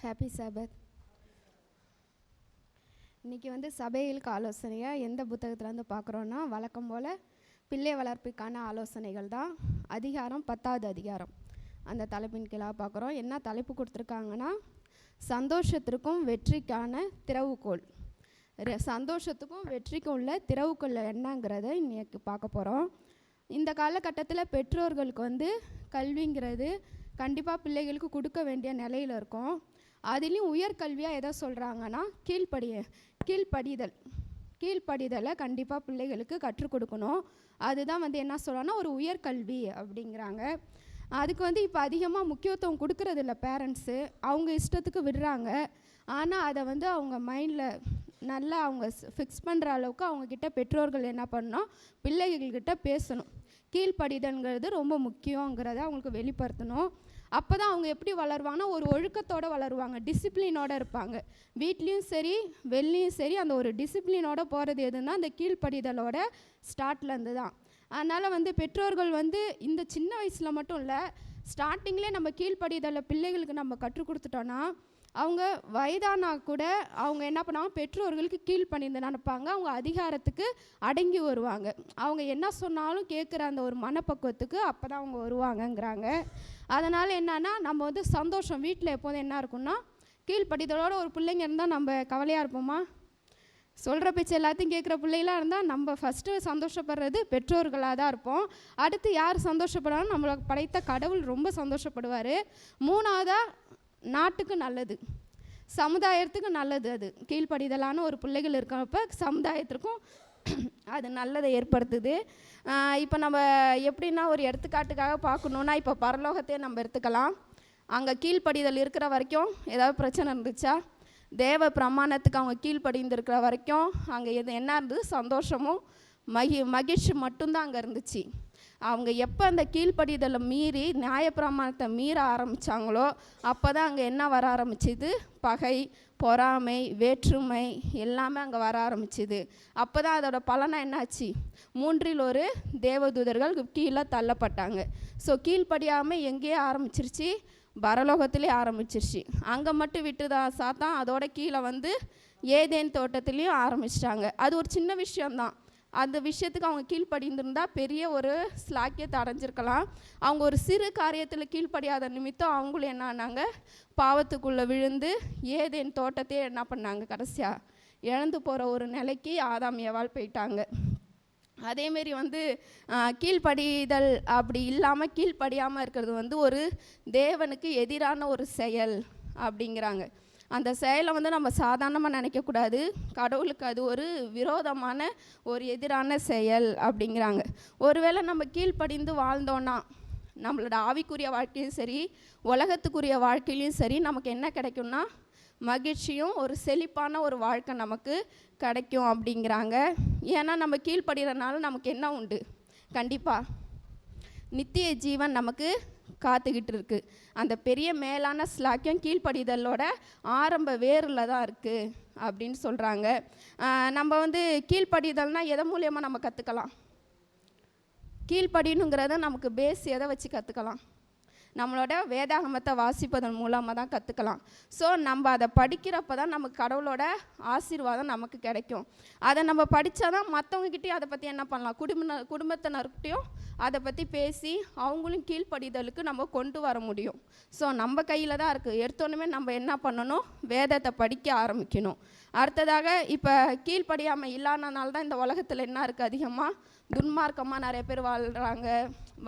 Happy சபத் இன்றைக்கி வந்து சபைகளுக்கு ஆலோசனையாக எந்த புத்தகத்துலேருந்து பார்க்குறோன்னா வழக்கம் போல் பிள்ளை வளர்ப்புக்கான ஆலோசனைகள் தான். அதிகாரம் பத்தாவது அதிகாரம். அந்த தலைப்பின் கீழாக பார்க்குறோம் என்ன தலைப்பு கொடுத்துருக்காங்கன்னா சந்தோஷத்திற்கும் வெற்றிக்கான திறவுகோள். சந்தோஷத்துக்கும் வெற்றிக்கும் உள்ள திறவுகோல் என்னங்கிறத இன்றைக்கி பார்க்க போகிறோம் இந்த காலகட்டத்தில் பெற்றோர்களுக்கு வந்து கல்விங்கிறது கண்டிப்பாக பிள்ளைகளுக்கு கொடுக்க வேண்டிய நிலையில் இருக்கும். அதுலேயும் உயர்கல்வியாக எதை சொல்கிறாங்கன்னா கீழ்ப்படிய கீழ்ப்படிதல். கீழ்ப்படிதலை கண்டிப்பாக பிள்ளைகளுக்கு கற்றுக் கொடுக்கணும். அதுதான் வந்து என்ன சொல்கிறாங்கன்னா ஒரு உயர்கல்வி அப்படிங்கிறாங்க. அதுக்கு வந்து இப்போ அதிகமாக முக்கியத்துவம் கொடுக்கறதில்ல பேரண்ட்ஸு அவங்க இஷ்டத்துக்கு விடுறாங்க. ஆனால் அதை வந்து அவங்க மைண்டில் நல்லா அவங்க ஃபிக்ஸ் பண்ணுற அளவுக்கு அவங்கக்கிட்ட பெற்றோர்கள் என்ன பண்ணணும்? பிள்ளைகள்கிட்ட பேசணும். கீழ்ப்படிதல்ங்கிறது ரொம்ப முக்கியங்கிறத அவங்களுக்கு வெளிப்படுத்தணும். அப்போ தான் அவங்க எப்படி வளருவாங்கன்னா ஒரு ஒழுக்கத்தோடு வளருவாங்க டிசிப்ளினோட இருப்பாங்க. வீட்லேயும் சரி வெளிலையும் சரி அந்த ஒரு டிசிப்ளினோட போகிறது எதுன்னா அந்த கீழ்ப்படிதலோட ஸ்டார்ட்லேருந்து தான் அதனால் வந்து பெற்றோர்கள் வந்து இந்த சின்ன வயசில் மட்டும் இல்லை ஸ்டார்டிங்லேயே நம்ம கீழ்ப்படிதலை பிள்ளைகளுக்கு நம்ம கற்றுக் கொடுத்துட்டோன்னா அவங்க வயதானா கூட அவங்க என்ன பண்ணுவாங்க? பெற்றோர்களுக்கு கீழ்ப்பணிந்து நினைப்பாங்க அவங்க அதிகாரத்துக்கு அடங்கி வருவாங்க. அவங்க என்ன சொன்னாலும் கேட்குற அந்த ஒரு மனப்பக்குவத்துக்கு அப்போ தான் அவங்க வருவாங்கங்கிறாங்க. அதனால் என்னன்னா நம்ம வந்து சந்தோஷம். வீட்டில் எப்போதும் என்ன இருக்கும்னா கீழ்ப்படிதலோட ஒரு பிள்ளைங்க இருந்தால் நம்ம கவலையாக இருப்போமா? சொல்கிற பேச்சு எல்லாத்தையும் கேட்குற பிள்ளைகளாக இருந்தால் நம்ம ஃபஸ்ட்டு சந்தோஷப்படுறது பெற்றோர்களாக தான் இருப்போம். அடுத்து யார் சந்தோஷப்படுறாலும் நம்மளை படைத்த கடவுள் ரொம்ப சந்தோஷப்படுவார். மூணாவதாக நாட்டுக்கு நல்லது. சமுதாயத்துக்கு நல்லது அது. கீழ்ப்படிதலான ஒரு பிள்ளைகள் இருக்கிறப்ப சமுதாயத்திற்கும் அது நல்லதை ஏற்படுத்துது. இப்போ நம்ம எப்படின்னா ஒரு எடுத்துக்காட்டுக்காக பார்க்கணுன்னா இப்போ பரலோகத்தையே நம்ம எடுத்துக்கலாம். அங்கே கீழ்ப்படிதல் இருக்கிற வரைக்கும் ஏதாவது பிரச்சனை இருந்துச்சா? தேவ பிரமாணத்துக்கு அவங்க கீழ்ப்படிந்திருக்கிற வரைக்கும் அங்கே எது என்ன இருந்தது? சந்தோஷமும் மகி மகிழ்ச்சி மட்டும்தான் அங்கே இருந்துச்சு. அவங்க எப்போ அந்த கீழ்ப்படிதலை மீறி நியாயப்பிரமாணத்தை மீற ஆரம்பித்தாங்களோ அப்போ தான் அங்கே என்ன வர ஆரம்பிச்சிது? பகை பொறாமை வேற்றுமை எல்லாமே அங்கே வர ஆரம்பிச்சிது. அப்போ தான் அதோட பலனாக என்னாச்சு? மூன்றில் ஒரு தேவதூதர்கள் கீழே தள்ளப்பட்டாங்க. ஸோ கீழ்ப்படியாமல் எங்கேயே ஆரம்பிச்சிருச்சு? பரலோகத்திலே ஆரம்பிச்சிருச்சு. அங்கே மட்டும் விட்டுதா சாத்தான்? அதோட கீழே வந்து ஏதேன் தோட்டத்துலேயும் ஆரம்பிச்சிட்டாங்க. அது ஒரு சின்ன விஷயம்தான். அந்த விஷயத்துக்கு அவங்க கீழ்ப்படிந்திருந்தால் பெரிய ஒரு ஸ்லாக்கியத்தை அடைஞ்சிருக்கலாம். அவங்க ஒரு சிறு காரியத்தில் கீழ்ப்படியாத நிமித்தம் அவங்களும் என்ன ஆனாங்க? பாவத்துக்குள்ளே விழுந்து ஏதேன் தோட்டத்தையே என்ன பண்ணாங்க? கடைசியாக இழந்து போகிற ஒரு நிலைக்கு ஆதாம் ஏவாள் போயிட்டாங்க. அதேமாரி வந்து கீழ்ப்படிதல் அப்படி இல்லாமல் கீழ்ப்படியாமல் இருக்கிறது வந்து ஒரு தேவனுக்கு எதிரான ஒரு செயல் அப்படிங்கிறாங்க. அந்த செயலை வந்து நம்ம சாதாரணமாக நினைக்கக்கூடாது கடவுளுக்கு அது ஒரு விரோதமான ஒரு எதிரான செயல் அப்படிங்கிறாங்க. ஒருவேளை நம்ம கீழ்ப்படிந்து வாழ்ந்தோன்னா நம்மளோட ஆவிக்குரிய வாழ்க்கையும் சரி உலகத்துக்குரிய வாழ்க்கையிலையும் சரி நமக்கு என்ன கிடைக்கும்னா மகிழ்ச்சியும் ஒரு செழிப்பான ஒரு வாழ்க்கை நமக்கு கிடைக்கும் அப்படிங்கிறாங்க. ஏன்னா நம்ம கீழ்ப்படுகிறனால நமக்கு என்ன உண்டு? கண்டிப்பாக நித்திய ஜீவன் நமக்கு காத்துக்கிட்டு இருக்கு அந்த பெரிய மேலான ஸ்லாக்கியம் கீழ்ப்படிதலோட ஆரம்ப வேரில் தான் இருக்குது அப்படின்னு சொல்கிறாங்க நம்ம வந்து கீழ்ப்படிதல்னா எதை மூலியமாக நம்ம கற்றுக்கலாம் கீழ்ப்படினுங்கிறத நமக்கு பேஸ் எதை வச்சு கற்றுக்கலாம் நம்மளோட வேதாகமத்தை வாசிப்பதன் மூலமாக தான் கற்றுக்கலாம் ஸோ நம்ம அதை படிக்கிறப்ப தான் நமக்கு கடவுளோட ஆசீர்வாதம் நமக்கு கிடைக்கும். அதை நம்ம படித்தா தான் மற்றவங்ககிட்டயும் அதை பற்றி என்ன பண்ணலாம்? குடும்ப குடும்பத்தினர்கிட்டையும் அதை பற்றி பேசி அவங்களும் கீழ்ப்படிதலுக்கு நம்ம கொண்டு வர முடியும். ஸோ நம்ம கையில் தான் இருக்குது எடுத்தோன்னே நம்ம என்ன பண்ணணும்? வேதத்தை படிக்க ஆரம்பிக்கணும். அடுத்ததாக இப்போ கீழ்ப்படியாமல் இல்லாதனால தான் இந்த உலகத்தில் என்ன இருக்குது அதிகமாக துன்மார்க்கமாக நிறைய பேர் வாழ்கிறாங்க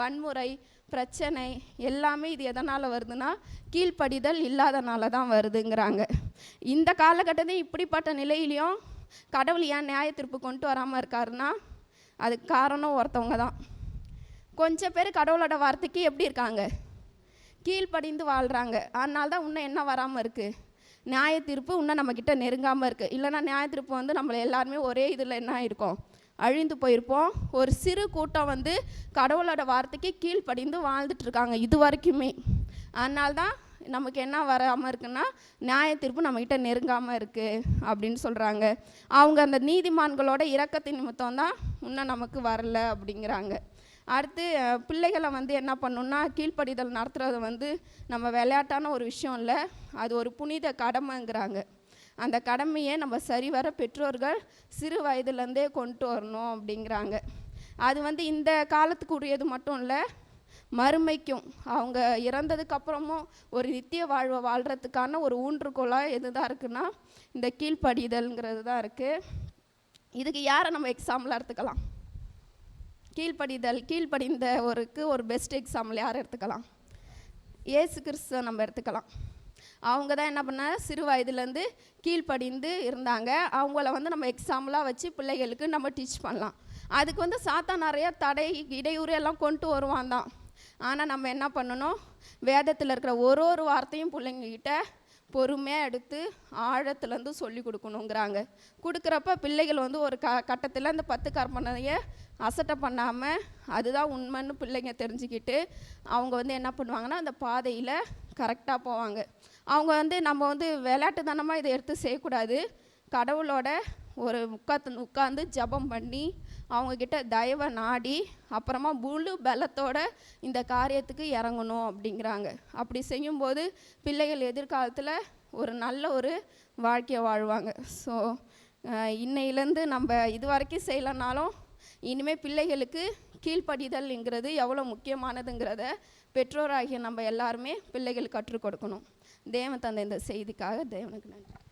வன்முறை பிரச்சனை எல்லாமே இது எதனால் வருதுன்னா கீழ்ப்படிதல் இல்லாதனால தான் வருதுங்கிறாங்க. இந்த காலகட்டத்தில் இப்படிப்பட்ட நிலையிலையும் கடவுள் ஏன் நியாயத்திற்பு கொண்டு வராமல் இருக்காருன்னா அதுக்கு காரணம் ஒருத்தவங்க தான். கொஞ்சம் பேர் கடவுளோட வார்த்தைக்கு எப்படி இருக்காங்க? கீழ்ப்படிந்து வாழ்கிறாங்க அதனால தான் இன்னும் என்ன வராமல் இருக்குது நியாய தீர்ப்பு இன்னும் நம்மக்கிட்ட நெருங்காமல் இருக்குது இல்லைனா நியாய தீர்ப்பு வந்து நம்மளை எல்லாருமே ஒரே இதில் என்ன இருக்கும் அழிந்து போயிருப்போம். ஒரு சிறு கூட்டம் வந்து கடவுளோட வார்த்தைக்கு கீழ்ப்படிந்து வாழ்ந்துட்டுருக்காங்க இது வரைக்குமே. அதனால தான் நமக்கு என்ன வராமல் இருக்குன்னா நியாய தீர்ப்பு நம்மக்கிட்ட நெருங்காமல் இருக்குது அப்படின்னு சொல்கிறாங்க அவங்க அந்த நீதிமான்களோட இறக்கத்தின் நிமித்தம் தான் இன்னும் நமக்கு வரல அப்படிங்கிறாங்க. அடுத்து பிள்ளைகளை வந்து என்ன பண்ணணுன்னா கீழ்ப்படிதல் நடத்துறது வந்து நம்ம விளையாட்டான ஒரு விஷயம் இல்லை. அது ஒரு புனித கடமைங்கிறாங்க. அந்த கடமையை நம்ம சரிவர பெற்றோர்கள் சிறு வயதுலேருந்தே கொண்டு வரணும் அப்படிங்கிறாங்க. அது வந்து இந்த காலத்துக்கு உரியது மட்டும் இல்லை மறுமைக்கும் அவங்க இறந்ததுக்கப்புறமும் ஒரு நித்திய வாழ்வை வாழ்கிறதுக்கான ஒரு ஊன்றுகோலாக எது தான் இருக்குன்னா இந்த கீழ்ப்படிதல்ங்கிறது தான் இருக்குது இதுக்கு யாரை நம்ம எக்ஸாம்பிளாக எடுத்துக்கலாம்? கீழ்ப்படிதல் கீழ்ப்படிந்த ஒருக்கு ஒரு பெஸ்ட் எக்ஸாம்பிள் யார் எடுத்துக்கலாம்? ஏசு கிறிஸ்துவ நம்ம எடுத்துக்கலாம். அவங்க தான் என்ன பண்ணாங்க? சிறு வயதுலேருந்து கீழ்ப்படிந்து இருந்தாங்க. அவங்கள வந்து நம்ம எக்ஸாம்பிளாக வச்சு பிள்ளைகளுக்கு நம்ம டீச் பண்ணலாம். அதுக்கு வந்து சாத்தா நிறைய தடை இடையூறு எல்லாம் கொண்டு வருவான் தான். ஆனால் நம்ம என்ன பண்ணணும்? வேதத்தில் இருக்கிற ஒரு ஒரு வார்த்தையும் பிள்ளைங்கக்கிட்ட பொறுமையாக எடுத்து ஆழத்துலேருந்து சொல்லி கொடுக்கணுங்கிறாங்க. கொடுக்குறப்ப பிள்ளைகள் வந்து ஒரு க கட்டத்தில் அந்த பத்து கற்பனையை அசட்டை பண்ணாமல் அதுதான் உண்மைன்னு பிள்ளைங்க தெரிஞ்சுக்கிட்டு அவங்க வந்து என்ன பண்ணுவாங்கன்னா அந்த பாதையில் கரெக்டாக போவாங்க. அவங்க வந்து நம்ம வந்து விளையாட்டுத்தனமாக இதை எடுத்து செய்யக்கூடாது. கடவுளோட ஒரு உட்காந்து உட்காந்து ஜெபம் பண்ணி அவங்கக்கிட்ட தயவை நாடி அப்புறமா முழு பலத்தோட இந்த காரியத்துக்கு இறங்கணும் அப்படிங்கிறாங்க. அப்படி செய்யும்போது பிள்ளைகள் எதிர்காலத்தில் ஒரு நல்ல ஒரு வாழ்க்கையை வாழ்வாங்க. ஸோ இன்னையிலேருந்து நம்ம இது வரைக்கும் செய்யலைனாலும் இனிமேல் பிள்ளைகளுக்கு கீழ்ப்படிதல்ங்கிறது எவ்வளோ முக்கியமானதுங்கிறத பெற்றோராகிய நம்ம எல்லாருமே பிள்ளைகளுக்கு கற்றுக் கொடுக்கணும். தேவன் தந்த இந்த செய்திக்காக தேவனுக்கு நன்றி.